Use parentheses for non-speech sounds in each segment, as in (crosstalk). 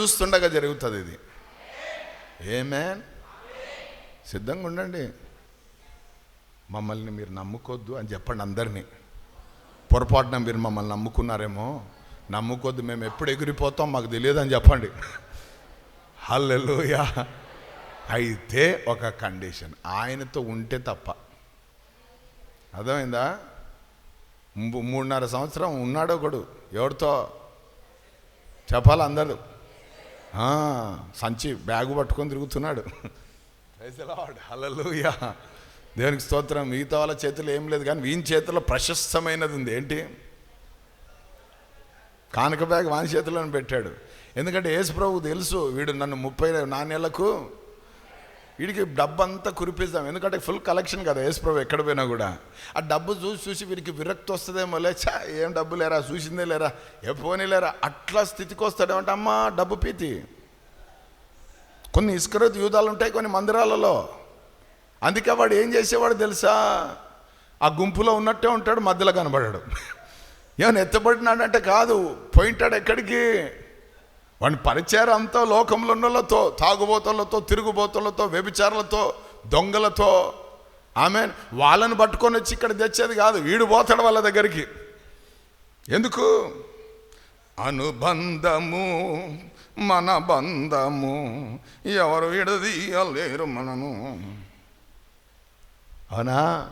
చూస్తుండగా జరుగుతుంది ఇది. ఏమేన్ సిద్ధంగా ఉండండి. మమ్మల్ని మీరు నమ్ముకోవద్దు అని చెప్పండి అందరినీ. పొరపాటున మీరు మమ్మల్ని నమ్ముకున్నారేమో? నమ్ముకోద్దు మేము ఎప్పుడు ఎగిరిపోతాం మాకు తెలియదు అని చెప్పండి. హల్లెలుయా అయితే ఒక కండిషన్. ఆయనతో ఉంటే తప్ప. అర్థమైందా? మూ- మూడున్నర సంవత్సరం ఉన్నాడు ఒకడు ఎవరితో? చెప్పాలి అందరూ? సంచి బ్యాగు పట్టుకొని తిరుగుతున్నాడు. హల్లెలూయా దేవునికి స్తోత్రం. మిగతా వాళ్ళ చేతిలో ఏం లేదు కానీ వీని చేతిలో ప్రశస్తమైనది ఉంది. ఏంటి? కానుక బ్యాగ్ వాని చేతిలోనే పెట్టాడు. ఎందుకంటే యేసు ప్రభు తెలుసు వీడు నన్ను ముప్పై నాణ్యాలకు వీడికి డబ్బు అంతా కురిపిస్తాం. ఎందుకంటే ఫుల్ కలెక్షన్ కదా ఏసుప్రభు ఎక్కడ పోయినా కూడా. ఆ డబ్బు చూసి చూసి వీడికి విరక్తి వస్తుందేమో లే ఏం డబ్బు లేరా చూసిందే లేరా ఏ పోనీ లేరా అట్లా స్థితికి వస్తాడేమంటే అమ్మా డబ్బు పీతి. కొన్ని ఇసుకరోతు యూదాలు ఉంటాయి కొన్ని మందిరాలలో. అందుకే వాడు ఏం చేసేవాడు తెలుసా? ఆ గుంపులో ఉన్నట్టే ఉంటాడు మధ్యలో కనబడాడు. (laughs) ఏమైనా ఎత్తబడినాడంటే కాదు పోయింటాడు ఎక్కడికి? వాడిని పరిచయం అంతా లోకంలో ఉన్నలతో తాగుబోతులతో తిరుగుబోతులతో వ్యభిచారులతో దొంగలతో ఆమె వాళ్ళని పట్టుకొని వచ్చి ఇక్కడ తెచ్చేది కాదు వీడు పోతాడు వాళ్ళ దగ్గరికి. ఎందుకు? అనుబంధము మన బంధము ఎవరు విడదీయలేరు మనను. అవునా?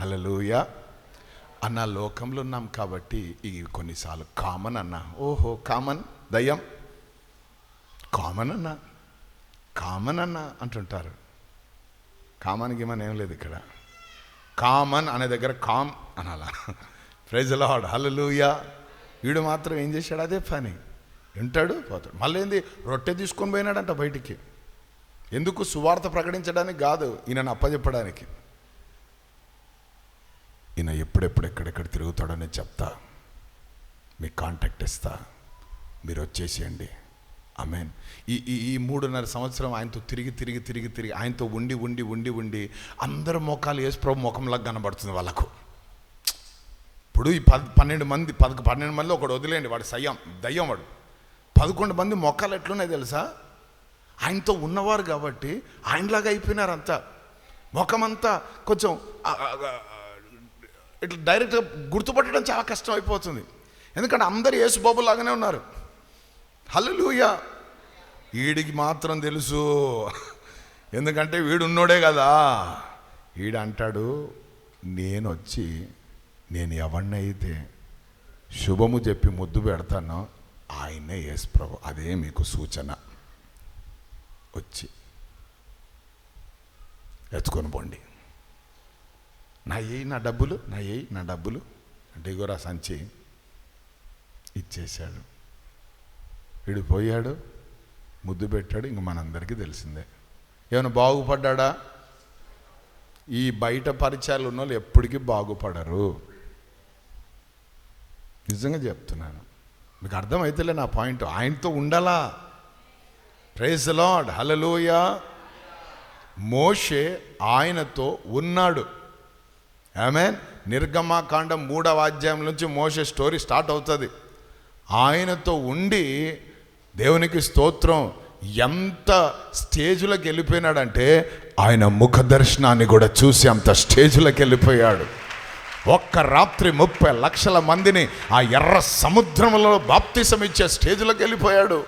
హలలుయ అన్న లోకంలో ఉన్నాం కాబట్టి ఇవి కొన్నిసార్లు కామన్ అన్న. ఓహో కామన్. దయ్యం. కామన్ అన్న కామన్ అన్న అంటుంటారు. కామన్ గిమన్ ఏం లేదు ఇక్కడ. కామన్ అనే దగ్గర కామ్ అనాలా. ప్రైజ్ లాడ్ హల్లెలూయా వీడు మాత్రం ఏం చేశాడు? అదే పని. వింటాడు పోతాడు. మళ్ళీ ఏంది? రొట్టె తీసుకొని పోయినాడంట బయటికి. ఎందుకు? సువార్త ప్రకటించడానికి కాదు ఈయనను అప్పచెప్పడానికి ఈయన ఎప్పుడెప్పుడు ఎక్కడెక్కడ తిరుగుతాడో చెప్తా. మీ కాంటాక్ట్ ఇస్తా. మీరు వచ్చేసేయండి అమెన్ ఈ ఈ ఈ మూడున్నర సంవత్సరం ఆయనతో తిరిగి తిరిగి తిరిగి తిరిగి ఆయనతో ఉండి ఉండి ఉండి ఉండి అందరు మోకాలు వేసి ప్రభు ముఖంలాగా కనబడుతుంది వాళ్ళకు. ఇప్పుడు ఈ పద్ పన్నెండు మంది పద పన్నెండు మంది ఒకడు వదిలేండి వాడు సయ్యం దయ్యం వాడు. పదకొండు మంది మొక్కలు ఎట్లున్నాయి తెలుసా? ఆయనతో ఉన్నవారు కాబట్టి ఆయనలాగా అయిపోయినారు అంతా ముఖమంతా కొంచెం ఇట్లా డైరెక్ట్గా గుర్తుపట్టడం చాలా కష్టం అయిపోతుంది. ఎందుకంటే అందరు యేసుబాబు లాగానే ఉన్నారు. హలలుయ వీడికి మాత్రం తెలుసు. ఎందుకంటే వీడు ఉన్నోడే కదా. వీడు అంటాడు నేను వచ్చి నేను ఎవరినైతే శుభము చెప్పి ముద్దు పెడతానో ఆయనే యేసు ప్రభు. అదే మీకు సూచన. వచ్చి. ఎత్తుకొని పోండి. నా ఏ నా డబ్బులు నా ఏ నా డబ్బులు. అంటే ఇగోరా సంచి. ఇచ్చేశాడు. వీడు పోయాడు ముద్దు పెట్టాడు ఇంక మనందరికీ తెలిసిందే. ఏమైనా బాగుపడ్డా ఈ బయట పరిచయాలు ఉన్న వాళ్ళు ఎప్పటికీ బాగుపడరు. నిజంగా చెప్తున్నాను. మీకు అర్థమైతేలే నా పాయింట్. ఆయనతో ఉండాలా. ప్రైజ్ లాడ్ హలలోయ మోషే ఆయనతో ఉన్నాడు. ఆమె నిర్గమాకాండం మూడవ అధ్యాయం నుంచి మోషే స్టోరీ స్టార్ట్ అవుతుంది. ఆయనతో ఉండి దేవునికి స్తోత్రం. ఎంత స్టేజ్లోకి వెళ్ళిపోయినాడంటే ఆయన ముఖ దర్శనాన్ని కూడా చూసి అంత స్టేజ్లోకి వెళ్ళిపోయాడు ఒక్క రాత్రి ముప్పై లక్షల మందిని ఆ ఎర్ర సముద్రంలో బాప్తిసం ఇచ్చే స్టేజ్లోకి వెళ్ళిపోయాడు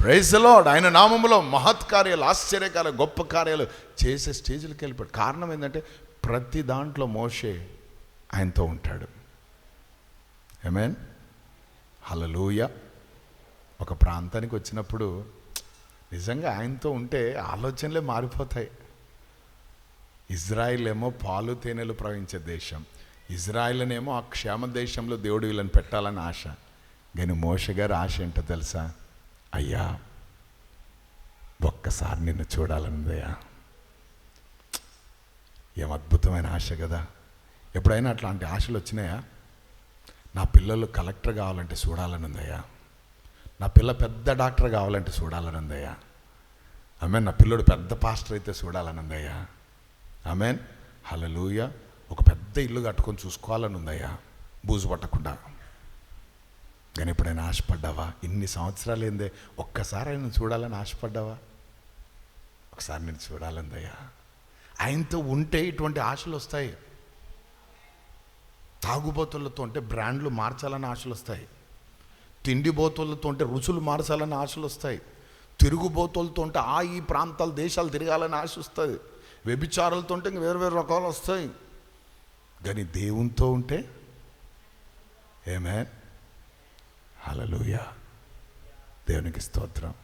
ప్రైజ్ ఆయన నామములో మహత్ కార్యాలు ఆశ్చర్యకార్యాలు గొప్ప కార్యాలు చేసే స్టేజ్లోకి వెళ్ళిపోయాడు. కారణం ఏంటంటే ప్రతి దాంట్లో మోషే ఆయనతో ఉంటాడు. ఏమేన్ హలలుయ ఒక ప్రాంతానికి వచ్చినప్పుడు నిజంగా ఆయనతో ఉంటే ఆలోచనలే మారిపోతాయి. ఇజ్రాయిల్ ఏమో పాలు తేనెలు ప్రవహించే దేశం. ఇజ్రాయిల్నేమో ఆ క్షేమ దేశంలో దేవుడు వీళ్ళని పెట్టాలని ఆశ. కానీ మోష గారు ఆశ ఏంటో తెలుసా? అయ్యా ఒక్కసారి నిన్ను చూడాలన్నదయ్యా ఏం అద్భుతమైన ఆశ కదా. ఎప్పుడైనా అట్లాంటి ఆశలు వచ్చినాయా? నా పిల్లలు కలెక్టర్ కావాలంటే చూడాలనుందయ్యా నా పిల్ల పెద్ద డాక్టర్ కావాలంటే చూడాలని ఆమెన్ నా పిల్లడు పెద్ద పాస్టర్ అయితే చూడాలని ఆమెన్ హలలుయ ఒక పెద్ద ఇల్లు కట్టుకొని చూసుకోవాలని ఉందయ్యా బూజు పట్టకుండా. కానీ ఎప్పుడైనా ఆశపడ్డావా? ఇన్ని సంవత్సరాలు ఏందే? ఒక్కసారి ఆయన చూడాలని ఆశపడ్డావా? ఒకసారి నేను చూడాలందయ్యా. ఆయనతో ఉంటే ఇటువంటి ఆశలు వస్తాయి. తాగుబోతులతో ఉంటే బ్రాండ్లు మార్చాలని ఆశలు వస్తాయి. తిండిబోతులతో ఉంటే రుచులు మార్చాలని ఆశలు వస్తాయి. తిరుగుబోతులతో ఉంటే ఆ ఈ ప్రాంతాలు దేశాలు తిరగాలని ఆశ వస్తుంది వ్యభిచారాలతో ఉంటే ఇంక వేరు వేరు రకాలు వస్తాయి. కానీ దేవునితో ఉంటే ఏమే? హలలుయా దేవునికి స్తోత్రం.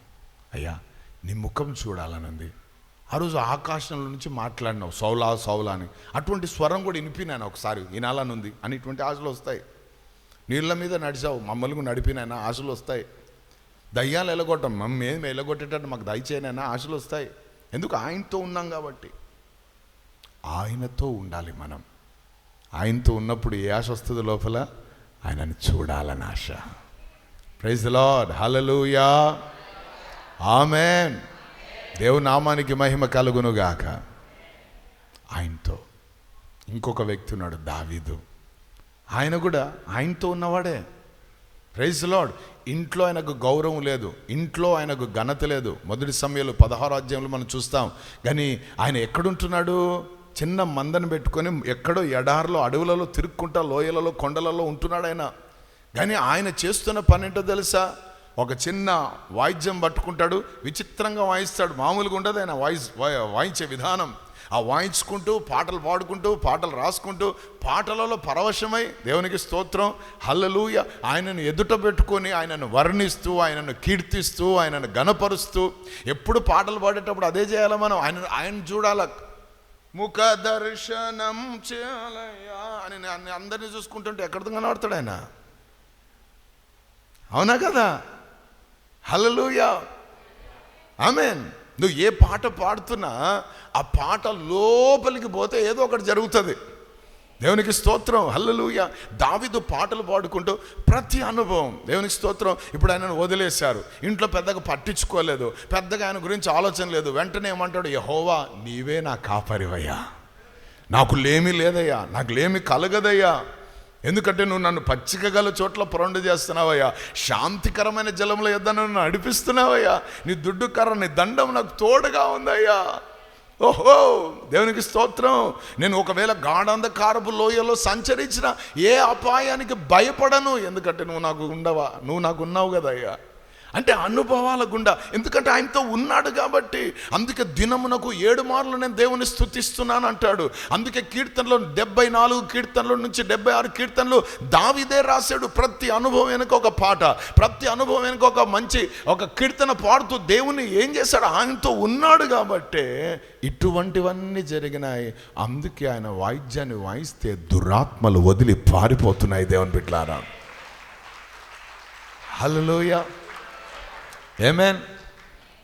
అయ్యా నీ ముఖం చూడాలనుంది. ఆ రోజు ఆకాశంలో నుంచి మాట్లాడినావు సౌలా సౌలా అని. అటువంటి స్వరం కూడా వినిపినాను ఒకసారి వినాలనుంది అని ఇటువంటి ఆశలు వస్తాయి. నీళ్ళ మీద నడిచావు. మమ్మల్ని నడిపినైనా ఆశలు వస్తాయి. దయ్యాలు ఎలగొట్టం. మమ్మల్ని ఏం ఎలగొట్టేటట్టు మాకు దయచేయనైనా ఆశలు వస్తాయి. ఎందుకు? ఆయనతో ఉన్నాం కాబట్టి. ఆయనతో ఉండాలి మనం. ఆయనతో ఉన్నప్పుడు ఏ ఆశ వస్తుంది లోపల? ఆయనని చూడాలని ఆశ. ప్రైజ్ లార్డ్ హలలుయా ఆమెన్ దేవు నామానికి మహిమ కలుగునుగాక. ఆయనతో. ఇంకొక వ్యక్తి ఉన్నాడు దావీదు. ఆయన కూడా ఆయనతో ఉన్నవాడే. ప్రైజ్ లాడ్ ఇంట్లో ఆయనకు గౌరవం లేదు. ఇంట్లో ఆయనకు ఘనత లేదు. మొదటి సమయంలో పదహారు అధ్యాయంలో మనం చూస్తాం. కానీ ఆయన ఎక్కడుంటున్నాడు? చిన్న మందని పెట్టుకొని ఎక్కడో ఎడారిలో అడవులలో తిరుక్కుంటా లోయలలో కొండలలో ఉంటున్నాడు ఆయన. కానీ ఆయన చేస్తున్న పని ఏంటో తెలుసా? ఒక చిన్న వాయిద్యం పట్టుకుంటాడు విచిత్రంగా వాయిస్తాడు. మామూలుగా ఉండదు ఆయన వాయిస్ వాయించే విధానం. ఆ వాయించుకుంటూ పాటలు పాడుకుంటూ పాటలు రాసుకుంటూ పాటలలో పరవశమై దేవునికి స్తోత్రం హల్లలూయ. ఆయనను ఎదుట పెట్టుకొని ఆయనను వర్ణిస్తూ ఆయనను కీర్తిస్తూ ఆయనను గణపరుస్తూ ఎప్పుడు పాటలు పాడేటప్పుడు అదే చేయాలి మనం? ఆయన ఆయన చూడాల? ముఖ దర్శనం చేయాలయ్యా అని అందరినీ చూసుకుంటుంటే ఎక్కడితో కనబడతాడు ఆయన? అవునా కదా? హల్లెలూయా. ఆమెన్. నువ్వు ఏ పాట పాడుతున్నా ఆ పాట లోపలికి పోతే ఏదో ఒకటి జరుగుతుంది. దేవునికి స్తోత్రం. హల్లలుయ. దావిదు పాటలు పాడుకుంటూ ప్రతి అనుభవం. దేవునికి స్తోత్రం. ఇప్పుడు ఆయనను వదిలేశారు. ఇంట్లో పెద్దగా పట్టించుకోలేదు. పెద్దగా ఆయన గురించి ఆలోచన లేదు. వెంటనే ఏమంటాడు? యహోవా నీవే నా కాపరివయ్యా. నాకు లేమి లేదయ్యా. నాకు లేమి కలగదయ్యా. ఎందుకంటే నువ్వు నన్ను పచ్చిక గల చోట్ల పొరండు చేస్తున్నావయ్యా. శాంతికరమైన జలంలో ఎద్ద నన్ను నడిపిస్తున్నావయ్యా. నీ దుడ్డు కర్ర నీ దండం నాకు తోడుగా ఉందయ్యా. ఓహో దేవునికి స్తోత్రం. నేను ఒకవేళ గాఢంధకారపు లోయలో సంచరించిన ఏ అపాయానికి భయపడను? ఎందుకంటే నువ్వు నాకు ఉండవా? నువ్వు నాకు ఉన్నావు కదయ్యా. అంటే అనుభవాల గుండా. ఎందుకంటే ఆయనతో ఉన్నాడు కాబట్టి. అందుకే దినమునకు ఏడు మార్లు నేను దేవుని స్థుతిస్తున్నాను అంటాడు. అందుకే కీర్తనలో డెబ్బై నాలుగు కీర్తనల నుంచి డెబ్బై ఆరు కీర్తనలు దావిదే రాశాడు. ప్రతి అనుభవం వెనుక ఒక పాట ప్రతి అనుభవం వెనుక ఒక మంచి ఒక కీర్తన పాడుతూ దేవుని ఏం చేశాడు? ఆయనతో ఉన్నాడు కాబట్టే ఇటువంటివన్నీ జరిగినాయి. అందుకే ఆయన వాయిద్యాన్ని వాయిస్తే దురాత్మలు వదిలి పారిపోతున్నాయి దేవుని బిడ్లారా హలోయ ఏమేన్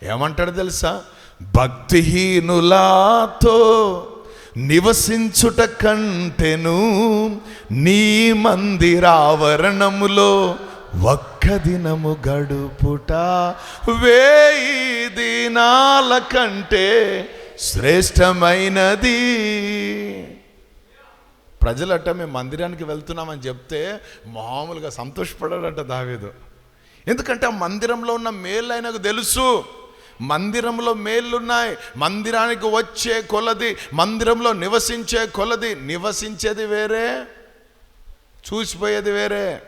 ఏమంటాడు తెలుసా? భక్తిహీనులాతో నివసించుట కంటెను నీ మందిరావరణములో ఒక్క దినము గడుపుట వేయి దినాల కంటే శ్రేష్టమైనది. ప్రజలట మేము మందిరానికి వెళ్తున్నామని చెప్తే మామూలుగా సంతోషపడాడట దావేదు. ఎందుకంటే ఆ మందిరంలో ఉన్న మేలు ఆయనకు తెలుసు. మందిరంలో మేళ్ళున్నాయి మందిరానికి వచ్చే కొలది మందిరంలో నివసించే కొలది నివసించేది వేరే చూసిపోయేది వేరే.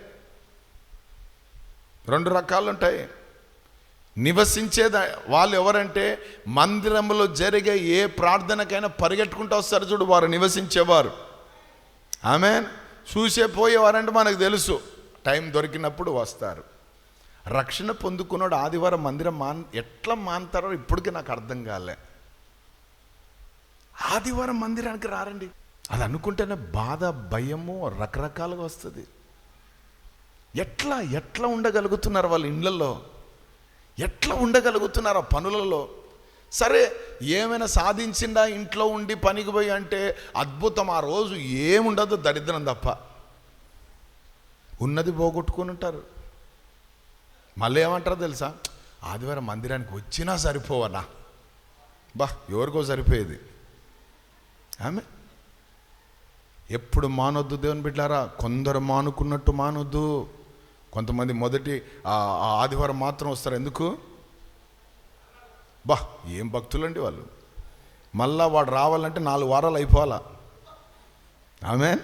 రెండు రకాలు ఉంటాయి నివసించేది వాళ్ళు ఎవరంటే మందిరంలో జరిగే ఏ ప్రార్థనకైనా పరిగెట్టుకుంటూ వస్తారు చూడు వారు నివసించేవారు. ఆమె చూసే పోయేవారంటే మనకు తెలుసు. టైం దొరికినప్పుడు వస్తారు. రక్షణ పొందుకున్నాడు ఆదివారం మందిరం మాన్ ఎట్లా మాన్తారో ఇప్పటికీ నాకు అర్థం కాలే. ఆదివారం మందిరానికి రారండి. అది అనుకుంటేనే బాధ భయము రకరకాలుగా వస్తుంది. ఎట్లా ఎట్లా ఉండగలుగుతున్నారు వాళ్ళ ఇండ్లలో ఎట్లా ఉండగలుగుతున్నారు ఆ పనులలో? సరే ఏమైనా సాధించిందా ఇంట్లో ఉండి పనికి పోయి అంటే అద్భుతం ఆ రోజు ఏముండదు దరిద్రం తప్ప. ఉన్నది పోగొట్టుకుని ఉంటారు. మళ్ళీ ఏమంటారో తెలుసా? ఆదివారం మందిరానికి వచ్చినా సరిపోవనా? బా ఎవరికో సరిపోయేది. ఆమె? ఎప్పుడు మానొద్దు దేవుని బిడ్డారా? కొందరు మానుకున్నట్టు మానొద్దు. కొంతమంది మొదటి ఆదివారం మాత్రం వస్తారు. ఎందుకు? బా ఏం భక్తులండి వాళ్ళు? మళ్ళా వాడు రావాలంటే నాలుగు వారాలు అయిపోవాలా? ఆమె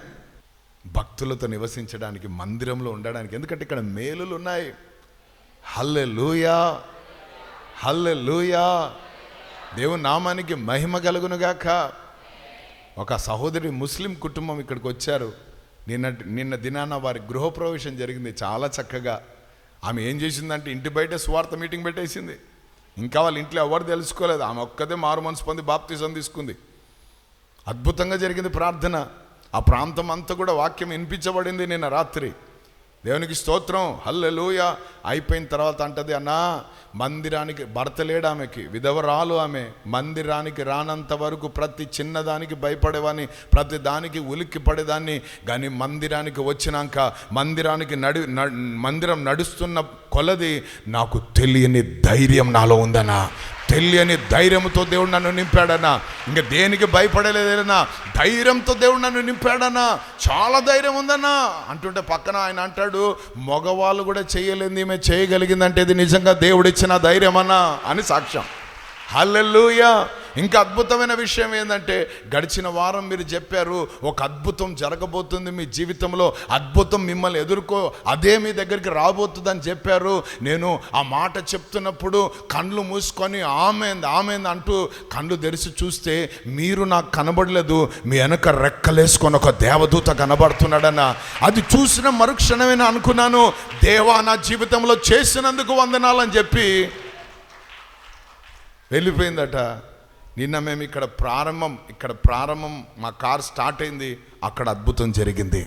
భక్తులతో నివసించడానికి మందిరంలో ఉండడానికి. ఎందుకంటే ఇక్కడ మేలులు ఉన్నాయి. హల్లె లూయా హల్లె లూయా దేవుని నామానికి మహిమ కలుగునుగాక ఒక సహోదరి ముస్లిం కుటుంబం ఇక్కడికి వచ్చారు. నిన్న నిన్న దినాన వారి గృహప్రవేశం జరిగింది చాలా చక్కగా. ఆమె ఏం చేసిందంటే ఇంటి బయట స్వార్థ మీటింగ్ పెట్టేసింది. ఇంకా వాళ్ళ ఇంట్లో ఎవరు తెలుసుకోలేదు. ఆమె ఒక్కదే మారు మనసు పొంది బాప్తిజం తీసుకుంది. అద్భుతంగా జరిగింది ప్రార్థన. ఆ ప్రాంతం అంతా కూడా వాక్యం వినిపించబడింది నిన్న రాత్రి. దేవునికి స్తోత్రం. హల్లెలూయ. అయిపోయిన తర్వాత అంటది అన్నా మందిరానికి భర్త లేడు ఆమెకి విధవరాలు ఆమె మందిరానికి రానంత వరకు ప్రతి చిన్నదానికి భయపడేవాని ప్రతి దానికి ఉలిక్కి పడేదాన్ని. కానీ మందిరానికి వచ్చినాక మందిరానికి నడి న- మందిరం నడుస్తున్న కొలది నాకు తెలియని ధైర్యం నాలో ఉందన్నా. తెలియని ధైర్యంతో దేవుడు నన్ను నింపాడన్నా. ఇంకా దేనికి భయపడలేదన్నా ధైర్యంతో దేవుడు నన్ను నింపాడన్నా. చాలా ధైర్యం ఉందన్నా. అంటుంటే పక్కన ఆయన అంటాడు మగవాళ్ళు కూడా చేయలేని ఈమె చేయగలిగిందంటే ఇది నిజంగా దేవుడిచ్చిన ధైర్యం అన్నా అని సాక్ష్యం. హల్లెల్లుయా ఇంకా అద్భుతమైన విషయం ఏంటంటే గడిచిన వారం మీరు చెప్పారు ఒక అద్భుతం జరగబోతుంది మీ జీవితంలో అద్భుతం మిమ్మల్ని ఎదుర్కో అదే మీ దగ్గరికి రాబోతుందని చెప్పారు. నేను ఆ మాట చెప్తున్నప్పుడు కళ్ళు మూసుకొని ఆమెంది ఆమెంది అంటూ కళ్ళు తెరిచి చూస్తే మీరు నాకు కనబడలేదు మీ వెనక రెక్కలేసుకొని ఒక దేవదూత కనబడుతున్నాడన్న. అది చూసిన మరుక్షణమే అనుకున్నాను దేవా నా జీవితంలో చేసినందుకు వందనాలని చెప్పి వెళ్ళిపోయిందట. నిన్న మేము ఇక్కడ ప్రారంభం ఇక్కడ ప్రారంభం మా కార్ స్టార్ట్ అయింది అక్కడ అద్భుతం జరిగింది.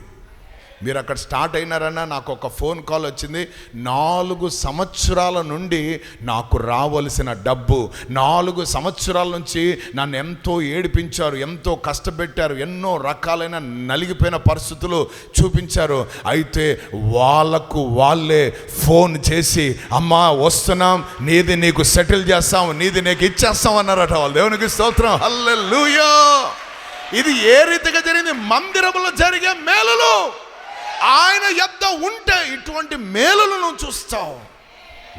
మీరు అక్కడ స్టార్ట్ అయినారన్నా నాకు ఒక ఫోన్ కాల్ వచ్చింది. నాలుగు సంవత్సరాల నుండి నాకు రావలసిన డబ్బు నాలుగు సంవత్సరాల నుంచి నన్ను ఎంతో ఏడిపించారు ఎంతో కష్టపెట్టారు ఎన్నో రకాలైన నలిగిపోయిన పరిస్థితులు చూపించారు. అయితే వాళ్ళకు వాళ్ళే ఫోన్ చేసి అమ్మా వస్తున్నాం నీది నీకు సెటిల్ చేస్తాం నీది నీకు ఇచ్చేస్తాం అన్నారట వాళ్ళు. దేవునికి స్తోత్రం. హల్లెలూయా! ఇది ఏ రీతిగా జరిగింది? మందిరంలో జరిగే మేలులు. ఆయన యొద్ద ఉంటే ఇటువంటి మేలులు నువ్వు చూస్తావు.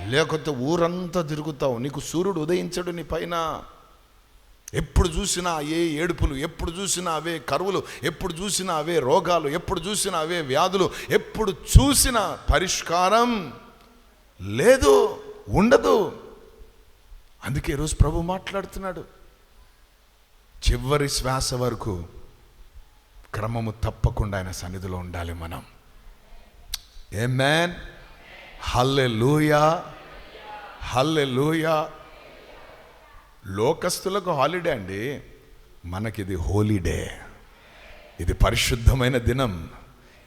లేకపోతే ఊరంతా తిరుగుతావు. నీకు సూర్యుడు ఉదయించడు నీ పైన. ఎప్పుడు చూసినా ఏ ఏడుపులు ఎప్పుడు చూసినా అవే కరువులు ఎప్పుడు చూసినా అవే రోగాలు ఎప్పుడు చూసినా అవే వ్యాధులు ఎప్పుడు చూసినా పరిష్కారం లేదు ఉండదు. అందుకే ఈరోజు ప్రభు మాట్లాడుతున్నాడు. చివరి శ్వాస వరకు క్రమము తప్పకుండా ఆయన సన్నిధిలో ఉండాలి మనం. ఏ మ్యాన్ హల్లె లూయా హల్లె లూయా లోకస్తులకు హాలిడే అండి. మనకిది హోలీడే ఇది పరిశుద్ధమైన దినం.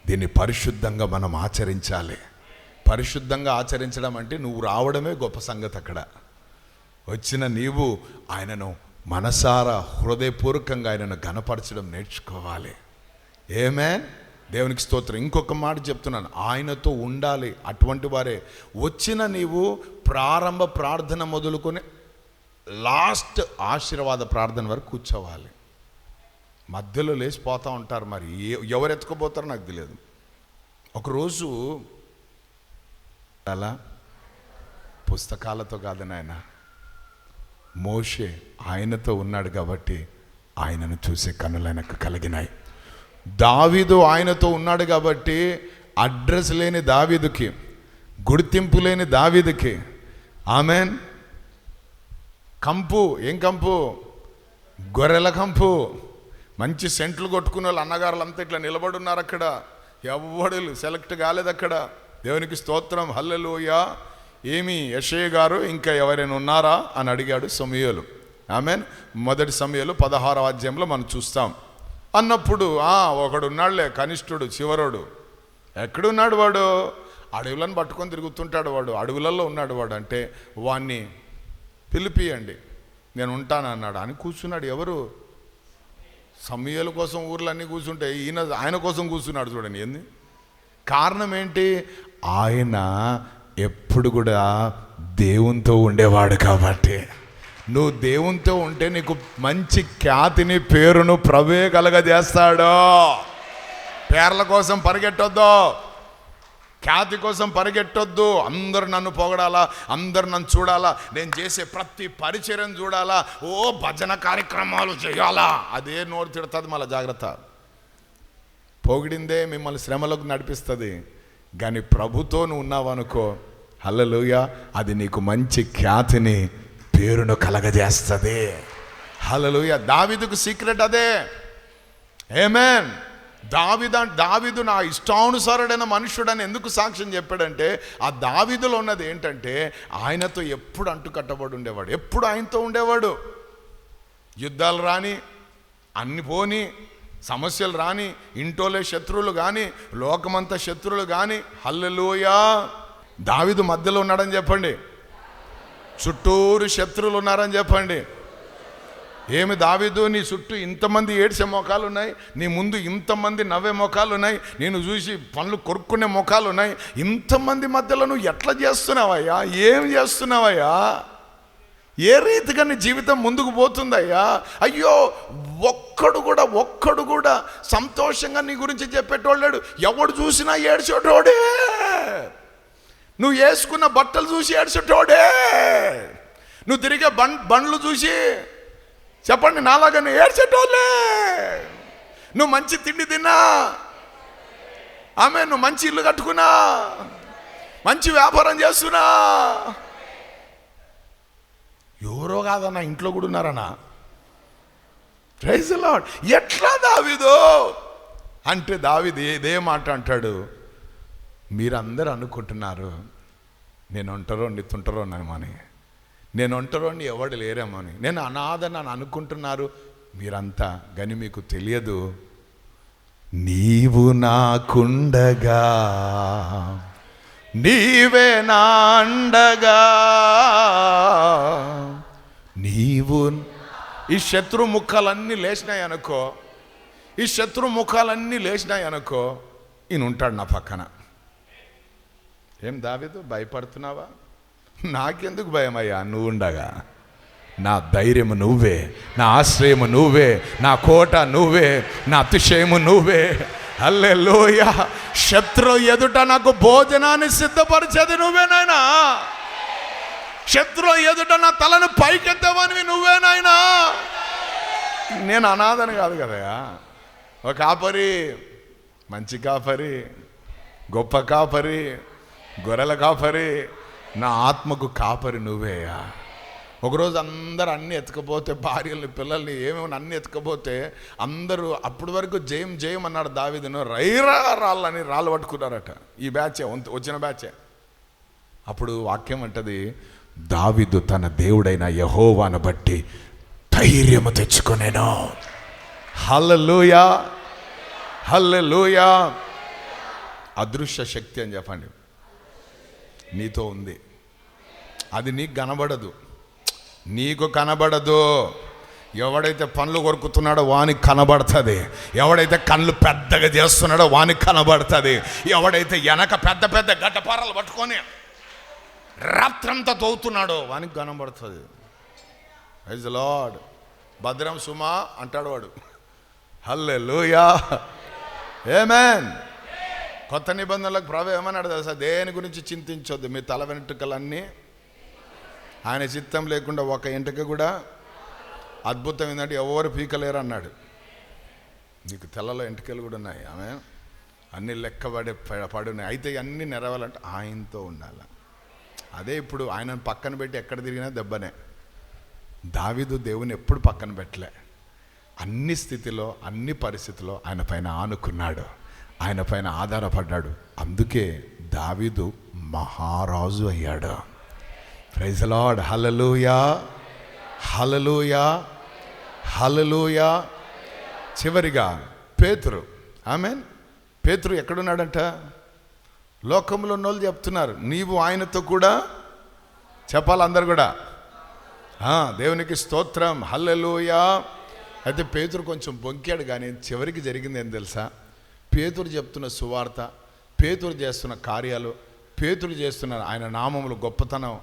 దీన్ని పరిశుద్ధంగా మనం ఆచరించాలి. పరిశుద్ధంగా ఆచరించడం అంటే నువ్వు రావడమే గొప్ప సంగతి అక్కడ. వచ్చిన నీవు ఆయనను మనసారా హృదయపూర్వకంగా ఆయనను గనపరచడం నేర్చుకోవాలి. ఏమే దేవునికి స్తోత్రం. ఇంకొక మాట చెప్తున్నాను. ఆయనతో ఉండాలి. అటువంటి వారే. వచ్చిన నీవు ప్రారంభ ప్రార్థన మొదలుకొని లాస్ట్ ఆశీర్వాద ప్రార్థన వరకు కూర్చోవాలి. మధ్యలో లేచిపోతూ ఉంటారు మరి. ఏ- ఎవరు ఎత్తుకుపోతారో నాకు తెలియదు. ఒకరోజు అలా పుస్తకాలతో కాదు నాయన మోషే ఆయనతో ఉన్నాడు కాబట్టి ఆయనను చూసే కనులైన ఆయనకు కలిగినాయి. దావీదు ఆయనతో ఉన్నాడు కాబట్టి అడ్రస్ లేని దావీదుకి గుర్తింపు లేని దావీదుకి. ఆమెన్. కంపు ఏం కంపు? గొర్రెల కంపు. మంచి సెంట్లు కొట్టుకున్న వాళ్ళు అన్నగారులు అంతా ఇట్లా నిలబడి ఉన్నారు అక్కడ. ఎవడు సెలెక్ట్ కాలేదు అక్కడ. దేవునికి స్తోత్రం హల్లెలూయా. ఏమి యషయ్య గారు ఇంకా ఎవరైనా ఉన్నారా? అని అడిగాడు సమయలు. ఆమెన్. మొదటి సమయాలు పదహారవ అధ్యాయంలో మనం చూస్తాం. అన్నప్పుడు ఒకడున్నాడులే కనిష్ఠుడు చివరోడు ఎక్కడున్నాడు వాడు? అడవులను పట్టుకొని తిరుగుతుంటాడు వాడు. అడవులలో ఉన్నాడు వాడు అంటే వాణ్ణి పిలిపియండి. నేను ఉంటాను అన్నాడు. అని కూర్చున్నాడు ఎవరు? సమయాల కోసం ఊర్లన్నీ కూర్చుంటే ఈయన ఆయన కోసం కూర్చున్నాడు చూడండి. ఏంది? కారణం ఏంటి? ఆయన ఎప్పుడు కూడా దేవునితో ఉండేవాడు కాబట్టి. నువ్వు దేవునితో ఉంటే నీకు మంచి ఖ్యాతిని పేరును ప్రభే కలగజేస్తాడు. పేర్ల కోసం పరిగెట్టొద్దు. ఖ్యాతి కోసం పరిగెట్టొద్దు. అందరు నన్ను పొగడాలా? అందరు నన్ను చూడాలా? నేను చేసే ప్రతి పరిచయం చూడాలా? ఓ భజన కార్యక్రమాలు చేయాలా? అదే నోరు తిడుతుంది మళ్ళీ జాగ్రత్త. పొగిడిందే మిమ్మల్ని శ్రమలకు నడిపిస్తుంది. కానీ ప్రభుతో నువ్వు ఉన్నావనుకో హల్లెలూయ అది నీకు మంచి ఖ్యాతిని పేరును కలగజేస్తుంది. హల్లెలూయ దావిదుకు సీక్రెట్ అదే. ఏమేన్ దావిద దావిదు నా ఇష్టానుసారుడైన మనుషుడని ఎందుకు సాక్ష్యం చెప్పాడంటే ఆ దావిదులో ఉన్నది ఏంటంటే ఆయనతో ఎప్పుడు అంటుకట్టబడి ఉండేవాడు. ఎప్పుడు ఆయనతో ఉండేవాడు. యుద్ధాలు రాని అన్ని పోని సమస్యలు రాని ఇంటోలే శత్రువులు కానీ లోకమంతా శత్రువులు కానీ హల్లెలూయా. దావిదు మధ్యలో ఉన్నాడని చెప్పండి. చుట్టూరు శత్రువులు ఉన్నారని చెప్పండి. ఏమి దావిదు నీ చుట్టూ ఇంతమంది ఏడ్చే మొఖాలు ఉన్నాయి నీ ముందు ఇంతమంది నవ్వే మొఖాలు ఉన్నాయి నేను చూసి పనులు కొరుక్కునే మొఖాలు ఉన్నాయి ఇంతమంది మధ్యలో నువ్వు ఎట్లా చేస్తున్నావయ్యా? ఏం చేస్తున్నావయ్యా? ఏ రీతిగా నీ జీవితం ముందుకు పోతుందయ్యా? అయ్యో ఒక్కడు కూడా ఒక్కడు కూడా సంతోషంగా నీ గురించి చెప్పేటోళ్ళాడు. ఎవడు చూసినా ఏడ్చేటోడే. నువ్వు వేసుకున్న బట్టలు చూసి ఏడ్చేటోడే. నువ్వు తిరిగే బం బండ్లు చూసి చెప్పండి నాలాగా నువ్వు ఏడ్చేటోళ్ళే. నువ్వు మంచి తిండి తిన్నా. ఆమె నువ్వు మంచి ఇల్లు కట్టుకున్నా. మంచి వ్యాపారం చేస్తున్నా. ఎవరో కాదన్నా ఇంట్లో కూడా ఉన్నారన్నా. ప్రైజ్ లాడ్ ఎట్లా దావిదో? అంటే దావిది ఇదే మాట అంటాడు. మీరందరూ అనుకుంటున్నారు నేను ఒంటరోండి తుంటరోనని నేను ఒంటరోండి ఎవడు లేరేమని నేను అనాథని అని అనుకుంటున్నారు. మీరంతా గని మీకు తెలియదు. నీవు నాకుండగా నీవే నాండగా నీవు ఈ శత్రు ముఖాలన్నీ లేచినాయి అనుకో. ఈ శత్రు ముఖాలన్నీ లేచినాయి అనుకో. ఈయన ఉంటాడు నా పక్కన. ఏం దావేదు భయపడుతున్నావా? నాకెందుకు భయం అయ్యా నువ్వు ఉండగా. నా ధైర్యము నువ్వే నా ఆశ్రయము నువ్వే నా కోట నువ్వే నా అతిశయము నువ్వే. అల్లే లోయ శత్రు ఎదుట నాకు భోజనాన్ని సిద్ధపరిచేది నువ్వే నాయనా. శత్రు ఎదుట నా తలను పైకెత్తవనివి నువ్వే నాయనా. నేను అనాథని కాదు కదయా ఒక కాపరి మంచి కాపరి గొప్ప కాపరి గొర్రెల కాపరి నా ఆత్మకు కాపరి నువ్వేయా? ఒకరోజు అందరు అన్ని ఎత్తుకపోతే భార్యల్ని పిల్లల్ని ఏమేమి అన్ని ఎత్తుకపోతే అందరూ అప్పటి వరకు జయం జయం అన్నాడు దావిదను. రైరా రాళ్ళని రాళ్ళు పట్టుకున్నారట. ఈ బ్యాచే వచ్చిన బ్యాచే. అప్పుడు వాక్యం అంటది దావిదు తన దేవుడైన యహోవాను బట్టి ధైర్యము తెచ్చుకునేను. హల్లెలూయా! హల్లెలూయా! అదృశ్య శక్తి అని చెప్పండి. నీతో ఉంది. అది నీకు కనబడదు. నీకు కనబడదు. ఎవడైతే పనులు కొరుకుతున్నాడో వానికి కనబడుతుంది. ఎవడైతే కళ్ళు పెద్దగా చేస్తున్నాడో వానికి కనబడుతుంది. ఎవడైతే వెనక పెద్ద పెద్ద గడ్డపారలు పట్టుకొని రాత్రంతా తోగుతున్నాడో వానికి కనబడుతుంది. ఐజ్ లాడ్ భద్రం సుమా అంటాడు వాడు. హల్లే లూయా ఏమేన్ కొత్త నిబంధనలకు ప్రభు ఏమన్నాడు తెలుసా? దేని గురించి చింతించొద్దు. మీ తల వెంట్రుకలన్నీ ఆయన చిత్తం లేకుండా ఒక ఇంటికి కూడా అద్భుతం ఏంటంటే ఎవరు పీకలేరు అన్నాడు నీకు తెల్లలో ఎంటుకలు కూడా ఉన్నాయి. ఆమె అన్ని లెక్కబడే పడున్నాయి. అయితే అన్నీ నెరవాలంటే ఆయనతో ఉండాలి. అదే ఇప్పుడు ఆయనను పక్కన పెట్టి ఎక్కడ తిరిగినా దెబ్బనే. దావిదు దేవుని ఎప్పుడు పక్కన పెట్టలే. అన్ని స్థితిలో అన్ని పరిస్థితుల్లో ఆయన పైన ఆనుకున్నాడు. ఆయన పైన ఆధారపడ్డాడు. అందుకే దావీదు మహారాజు అయ్యాడు. ప్రైజ్ లార్డ్ హలలుయా హలలుయా హలలుయా చివరిగా పేతురు. ఆమెన్ పేతురు ఎక్కడున్నాడంట? లోకంలో ఉన్న వాళ్ళు చెప్తున్నారు. నీవు ఆయనతో కూడా చెప్పాలి అందరు కూడా. దేవునికి స్తోత్రం. హల్లెలూయా అయితే పేతురు కొంచెం బొంకాడు కానీ చివరికి జరిగింది ఏం తెలుసా? పేతురు చెప్తున్న సువార్త పేతురు చేస్తున్న కార్యాలు పేతురు చేస్తున్న ఆయన నామములు గొప్పతనం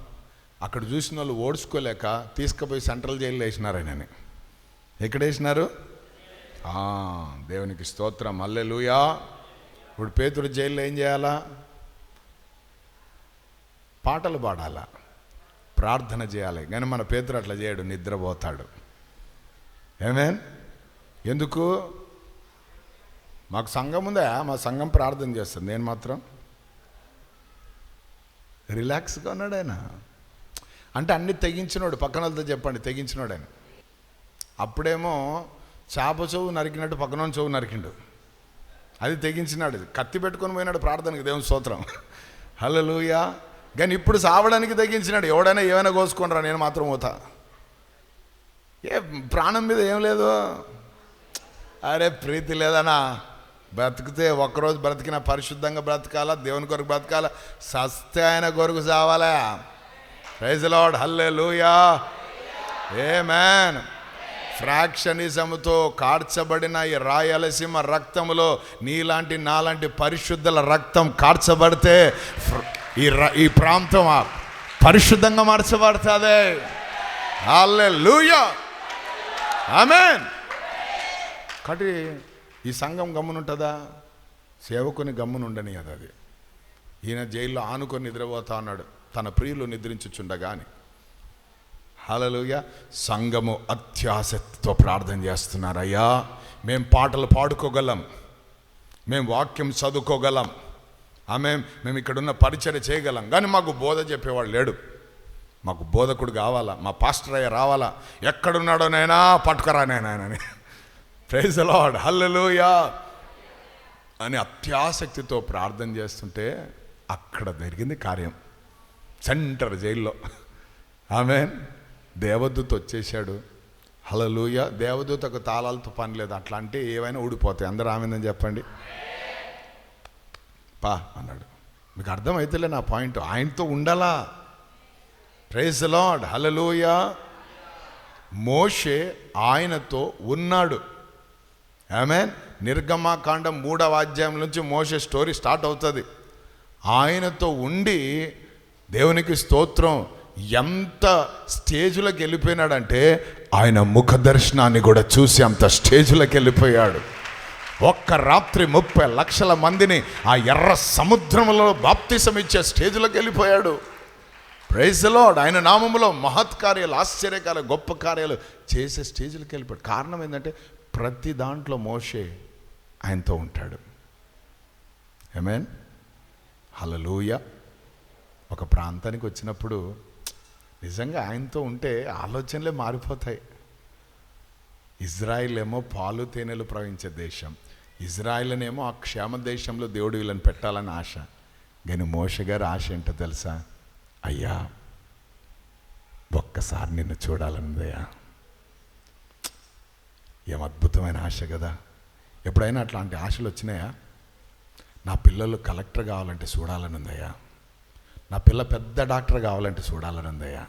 అక్కడ చూసిన వాళ్ళు ఓడ్చుకోలేక తీసుకుపోయి సెంట్రల్ జైల్లో వేసినారు ఆయనని. ఎక్కడ వేసినారు? దేవునికి స్తోత్రం హల్లెలూయా. ఇప్పుడు పేతుడు జైల్లో ఏం చేయాలా? పాటలు పాడాలా? ప్రార్థన చేయాలి. కానీ మన పేతుడు అట్లా చేయడు నిద్రపోతాడు. ఏమేన్ ఎందుకు? మాకు సంఘం ఉందా? మా సంఘం ప్రార్థన చేస్తుంది. నేను మాత్రం రిలాక్స్గా ఉన్నాడు ఆయన. అంటే అన్ని తెగించినోడు పక్కన వాళ్ళతో చెప్పండి తెగించినోడు ఆయన. అప్పుడేమో చేప చెవు నరికినట్టు పక్కన చెవు నరికిండు. అది తెగించినాడు కత్తి పెట్టుకొని పోయినాడు ప్రార్థనకి దేవుని స్తోత్రం. హల్లెలూయా. కానీ ఇప్పుడు సావడానికి తెగించినాడు. ఎవడైనా ఏమైనా కోసుకుంటారా నేను మాత్రం పోతా. ఏ ప్రాణం మీద ఏం లేదు. అరే ప్రీతి లేదనా బ్రతికితే ఒక్కరోజు బ్రతికిన పరిశుద్ధంగా బ్రతకాలా? దేవుని కొరకు బ్రతకాలా? సస్తే ఆయన కొరకు చావాలా ప్రైజ్ లార్డ్ హల్లే లూయా ఏ మ్యాన్ ఫ్రాక్షనిజముతో కార్చబడిన ఈ రాయలసీమ రక్తములో నీలాంటి నాలాంటి పరిశుద్ధుల రక్తం కార్చబడితే ఈ ర- ఈ ప్రాంతం పరిశుద్ధంగా మార్చబడుతుంది. హల్లే లూయా ఆమెన్ కాబట్టి ఈ సంఘం గమ్మునుంటుందా? సేవకుని గమ్మునుండని అది. అది ఈయన జైల్లో ఆనుకొని నిద్రపోతా అన్నాడు. తన ప్రియులు నిద్రించుచుండగా అని హలలుయ సంఘము అత్యాసక్తితో ప్రార్థన చేస్తున్నారయ్యా. మేం మేము పాటలు పాడుకోగలం. మేము వాక్యం చదువుకోగలం. ఆమె మేము ఇక్కడున్న పరిచయం చేయగలం. కానీ మాకు బోధ చెప్పేవాడు లేడు. మాకు బోధకుడు కావాలా? మా పాస్టర్ అయ్య రావాలా? ఎక్కడున్నాడో నైనా పట్టుకరా నేనని ప్రైజ్ అలాడ్ హల్లెలూయా అని అత్యాసక్తితో ప్రార్థన చేస్తుంటే అక్కడ జరిగింది కార్యం. సెంటర్ జైల్లో. ఆమె దేవదూత వచ్చేసాడు హలలుయ దేవదూతకు తాళాలతో పని లేదు. అట్లా అంటే ఏవైనా ఊడిపోతాయి. అందరూ ఆమెందని చెప్పండి. పా అన్నాడు. మీకు అర్థమైతేలే నా పాయింట్. ఆయనతో ఉండాలా? ప్రైజ్ లాడ్ హలలోయ మోషే ఆయనతో ఉన్నాడు. ఆమె నిర్గమాకాండం మూడవ అధ్యాయం నుంచి మోసే స్టోరీ స్టార్ట్ అవుతుంది. ఆయనతో ఉండి దేవునికి స్తోత్రం ఎంత స్టేజ్లోకి వెళ్ళిపోయినాడంటే ఆయన ముఖ దర్శనాన్ని కూడా చూసి అంత స్టేజ్లోకి వెళ్ళిపోయాడు ఒక్క రాత్రి ముప్పై లక్షల మందిని ఆ ఎర్ర సముద్రంలో బాప్తిసం ఇచ్చే స్టేజ్లోకి వెళ్ళిపోయాడు ప్రైజ్లోడ్ ఆయన నామములో మహత్ కార్యాలు ఆశ్చర్యకార్యాలు గొప్ప కార్యాలు చేసే స్టేజ్కి వెళ్ళిపోయాడు. కారణం ఏంటంటే ప్రతి దాంట్లో మోషే ఆయనతో ఉంటాడు. ఏమేన్ హలలుయ ఒక ప్రాంతానికి వచ్చినప్పుడు నిజంగా ఆయనతో ఉంటే ఆలోచనలే మారిపోతాయి. ఇజ్రాయిల్ ఏమో పాలు తేనెలు ప్రవహించే దేశం. ఇజ్రాయిల్నేమో ఆ క్షేమ దేశంలో దేవుడు వీళ్ళని పెట్టాలని ఆశ. కానీ మోష గారు ఆశ ఏంటో తెలుసా? అయ్యా ఒక్కసారి నిన్ను చూడాలన్నదయ్యా. ఏం అద్భుతమైన ఆశ కదా. ఎప్పుడైనా అట్లాంటి ఆశలు వచ్చినాయా? నా పిల్లలు కలెక్టర్ కావాలంటే చూడాలని ఉందయ్యా నా పిల్ల పెద్ద డాక్టర్ కావాలంటే చూడాలని ఉందయ్యా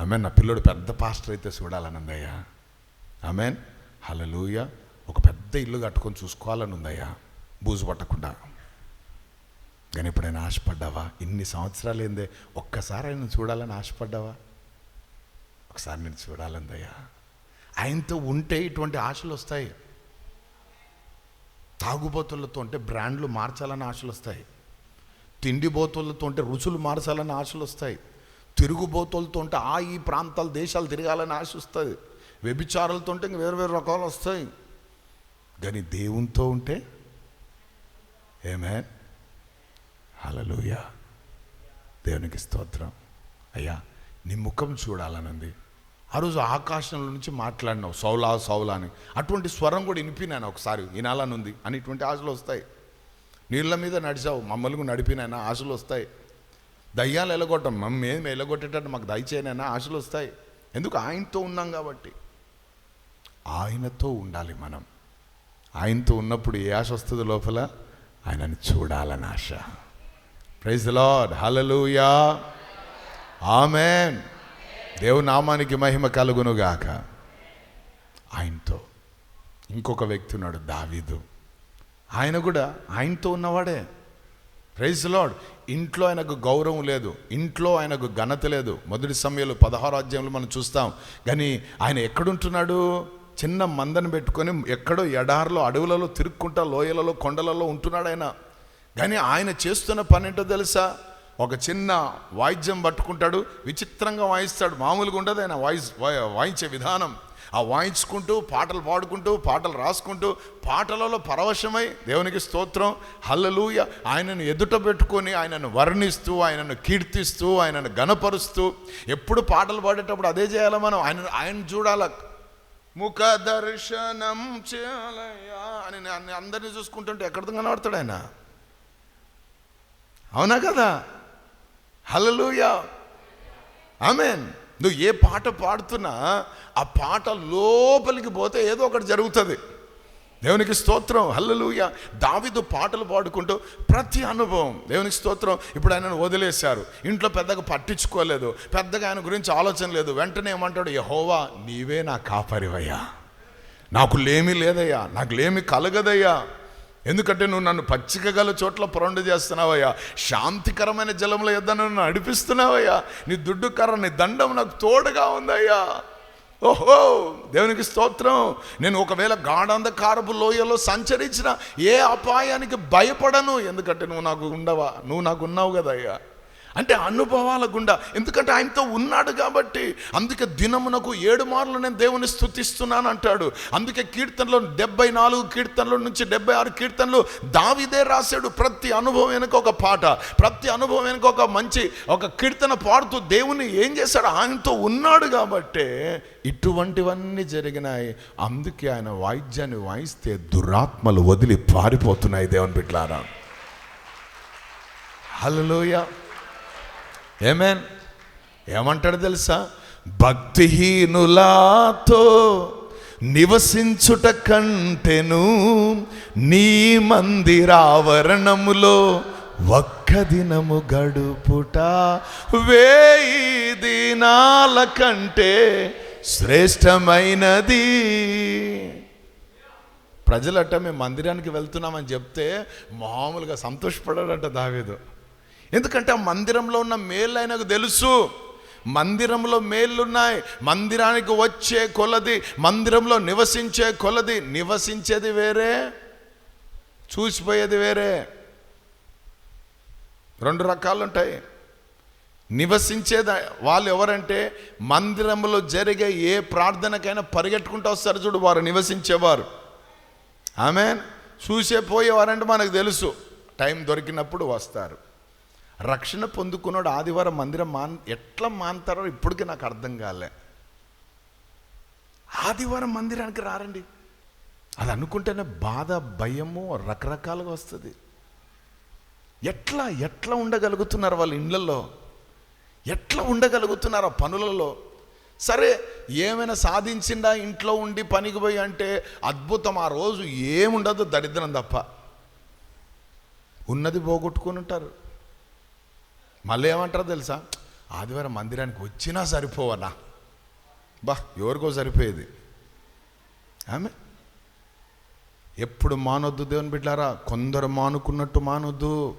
ఆమె నా పిల్లడు పెద్ద పాస్టర్ అయితే చూడాలని ఉందయ్యా ఆమెన్ హలలుయ ఒక పెద్ద ఇల్లు కట్టుకొని చూసుకోవాలని ఉందయ్యా బూజు పట్టకుండా. కానీ ఎప్పుడైనా ఆశపడ్డావా? ఇన్ని సంవత్సరాలు ఏందే? ఒక్కసారి ఆయన చూడాలని ఆశపడ్డావా? ఒకసారి నేను చూడాలందయ్యా. ఆయనతో ఉంటే ఇటువంటి ఆశలు వస్తాయి. తాగుబోతులతో ఉంటే బ్రాండ్లు మార్చాలని ఆశలు వస్తాయి. తిండిబోతులతో ఉంటే రుచులు మార్చాలని ఆశలు వస్తాయి. తిరుగుబోతులతో ఉంటే ఆ ఈ ప్రాంతాలు దేశాలు తిరగాలని ఆశ వస్తుంది వ్యభిచారాలతో ఉంటే ఇంక వేరు వేరు రకాలు వస్తాయి. కానీ దేవునితో ఉంటే ఏమే హలలుయ దేవునికి స్తోత్రం. అయ్యా నీ ముఖం చూడాలనుంది. ఆ రోజు ఆకాశంలో నుంచి మాట్లాడినావు సౌలా సౌలా అని. అటువంటి స్వరం కూడా వినిపినాను ఒకసారి వినాలనుంది అని ఇటువంటి ఆశలు వస్తాయి. నీళ్ళ మీద నడిచావు మమ్మల్ని నడిపినైనా ఆశలు వస్తాయి. దయ్యాలు ఎలగొట్టం మమ్మీ ఎలగొట్టేటట్టు మాకు దయచేయనైనా ఆశలు వస్తాయి. ఎందుకు? ఆయనతో ఉన్నాం కాబట్టి. ఆయనతో ఉండాలి మనం. ఆయనతో ఉన్నప్పుడు ఏ ఆశ వస్తుంది లోపల? ఆయనని చూడాలని ఆశ. ప్రైజ్ లార్డ్ హలలుయా ఆమెన్ దేవుని నామానికి మహిమ కలుగునుగాక. ఆయనతో. ఇంకొక వ్యక్తి ఉన్నాడు దావీదు. ఆయన కూడా ఆయనతో ఉన్నవాడే. ప్రైజ్ లార్డ్ ఇంట్లో ఆయనకు గౌరవం లేదు. ఇంట్లో ఆయనకు ఘనత లేదు. మొదటి సమయంలో పదహారు అధ్యాయంలో మనం చూస్తాం. కానీ ఆయన ఎక్కడుంటున్నాడు? చిన్న మందని పెట్టుకొని ఎక్కడో ఎడార్లో అడవులలో తిరుక్కుంటా లోయలలో కొండలలో ఉంటున్నాడు ఆయన. కానీ ఆయన చేస్తున్న పని ఏంటో తెలుసా? ఒక చిన్న వాయిద్యం పట్టుకుంటాడు విచిత్రంగా వాయిస్తాడు. మామూలుగా ఉండదు ఆయన వాయిస్ వాయించే విధానం. ఆ వాయించుకుంటూ పాటలు పాడుకుంటూ పాటలు రాసుకుంటూ పాటలలో పరవశమై దేవునికి స్తోత్రం హల్లెలూయ ఆయనను ఎదుట పెట్టుకొని ఆయనను వర్ణిస్తూ ఆయనను కీర్తిస్తూ ఆయనను గణపరుస్తూ ఎప్పుడు పాటలు పాడేటప్పుడు అదే చేయాలి మనం? ఆయన ఆయన చూడాల? ముఖ దర్శనం చేయాలయ్యా అని అందరినీ చూసుకుంటుంటే ఎక్కడ కనబడతాడు ఆయన? అవునా కదా? Hallelujah amen. నువ్వు ఏ పాట పాడుతున్నా ఆ పాట లోపలికి పోతే ఏదో ఒకటి జరుగుతుంది. దేవునికి స్తోత్రం. హల్లెలూయ. దావిదు పాటలు పాడుకుంటూ ప్రతి అనుభవం దేవునికి స్తోత్రం. ఇప్పుడు ఆయనను వదిలేశారు. ఇంట్లో పెద్దగా పట్టించుకోలేదు. పెద్దగా ఆయన గురించి ఆలోచన లేదు. వెంటనే ఏమంటాడు? యహోవా నీవే నా కాపరివయ్యా. నాకు లేమి లేదయ్యా. నాకు లేమి కలగదయ్యా. ఎందుకంటే నువ్వు నన్ను పచ్చిక గల చోట్ల పొరండు చేస్తున్నావయ్యా. శాంతికరమైన జలంలో యొద్ద నన్ను నడిపిస్తున్నావయ్యా. నీ దుడ్డు కర్ర నీ దండం నాకు తోడుగా ఉందయ్యా. ఓహో దేవునికి స్తోత్రం. నేను ఒకవేళ గాఢంధకారపు లోయలో సంచరించిన ఏ అపాయానికి భయపడను? ఎందుకంటే నువ్వు నాకు ఉండవా? నువ్వు నాకు ఉన్నావు కదయ్యా. అంటే అనుభవాల గుండా. ఎందుకంటే ఆయనతో ఉన్నాడు కాబట్టి. అందుకే దినమునకు ఏడు మార్లు నేను దేవుని స్థుతిస్తున్నాను అంటాడు. అందుకే కీర్తనలో డెబ్బై నాలుగు కీర్తనల నుంచి డెబ్బై ఆరు కీర్తనలు దావిదే రాశాడు. ప్రతి అనుభవం వెనుక ఒక పాట ప్రతి అనుభవం వెనుక ఒక మంచి ఒక కీర్తన పాడుతూ దేవుని ఏం చేశాడు? ఆయనతో ఉన్నాడు కాబట్టే ఇటువంటివన్నీ జరిగినాయి. అందుకే ఆయన వాయిద్యాన్ని వాయిస్తే దురాత్మలు వదిలి పారిపోతున్నాయి దేవుని బిడ్లారా హలోయ ఏమేన్ ఏమంటాడు తెలుసా? భక్తిహీనులాతో నివసించుట కంటెను నీ మందిరావరణములో ఒక్క దినము గడుపుట వేయి దినాల కంటే శ్రేష్టమైనది. ప్రజలట మేము మందిరానికి వెళ్తున్నామని చెప్తే మామూలుగా సంతోషపడాడట దావేదు. ఎందుకంటే ఆ మందిరంలో ఉన్న మేళ్ళు ఆయనకు తెలుసు. మందిరంలో మేళ్ళున్నాయి మందిరానికి వచ్చే కొలది మందిరంలో నివసించే కొలది నివసించేది వేరే చూసిపోయేది వేరే. రెండు రకాలు ఉంటాయి నివసించేది వాళ్ళు ఎవరంటే మందిరంలో జరిగే ఏ ప్రార్థనకైనా పరిగెట్టుకుంటూ వస్తారు చూడు వారు నివసించేవారు. ఆమె చూసే పోయేవారంటే మనకు తెలుసు. టైం దొరికినప్పుడు వస్తారు. రక్షణ పొందుకున్నాడు ఆదివారం మందిరం మాన్ ఎట్లా మాన్తారో ఇప్పటికీ నాకు అర్థం కాలే. ఆదివారం మందిరానికి రారండి. అది అనుకుంటేనే బాధ భయము రకరకాలుగా వస్తుంది. ఎట్లా ఎట్లా ఉండగలుగుతున్నారు వాళ్ళ ఇళ్ళల్లో ఎట్లా ఉండగలుగుతున్నారు ఆ పనులలో? సరే ఏమైనా సాధించిందా ఇంట్లో ఉండి పనికి పోయి అంటే అద్భుతం ఆ రోజు ఏముండదు దరిద్రం తప్ప. ఉన్నది పోగొట్టుకుని ఉంటారు. మళ్ళీ ఏమంటారో తెలుసా? ఆదివారం మందిరానికి వచ్చినా సరిపోవనా? బా ఎవరికో సరిపోయేది. ఆమె? ఎప్పుడు మానొద్దు దేవుని బిడ్డారా? కొందరు మానుకున్నట్టు మానొద్దు.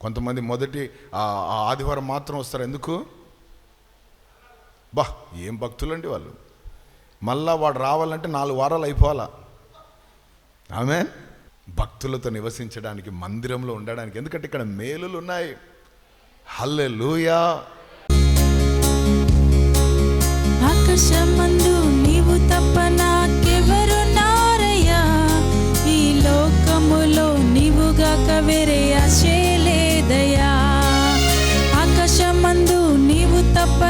కొంతమంది మొదటి ఆదివారం మాత్రం వస్తారు. ఎందుకు? బా ఏం భక్తులండి వాళ్ళు? మళ్ళా వాడు రావాలంటే నాలుగు వారాలు అయిపోవాలా? ఆమె భక్తులతో నివసించడానికి మందిరంలో ఉండడానికి. ఎందుకంటే ఇక్కడ మేలులు ఉన్నాయి హల్లెలూయా. ఆకాశమందు నీవు తప్ప నాకెవరు నారయ్యా. ఈ లోకములో నీవుగాక వేరే ఆశలేదయా ఆకాశమందు నీవు తప్ప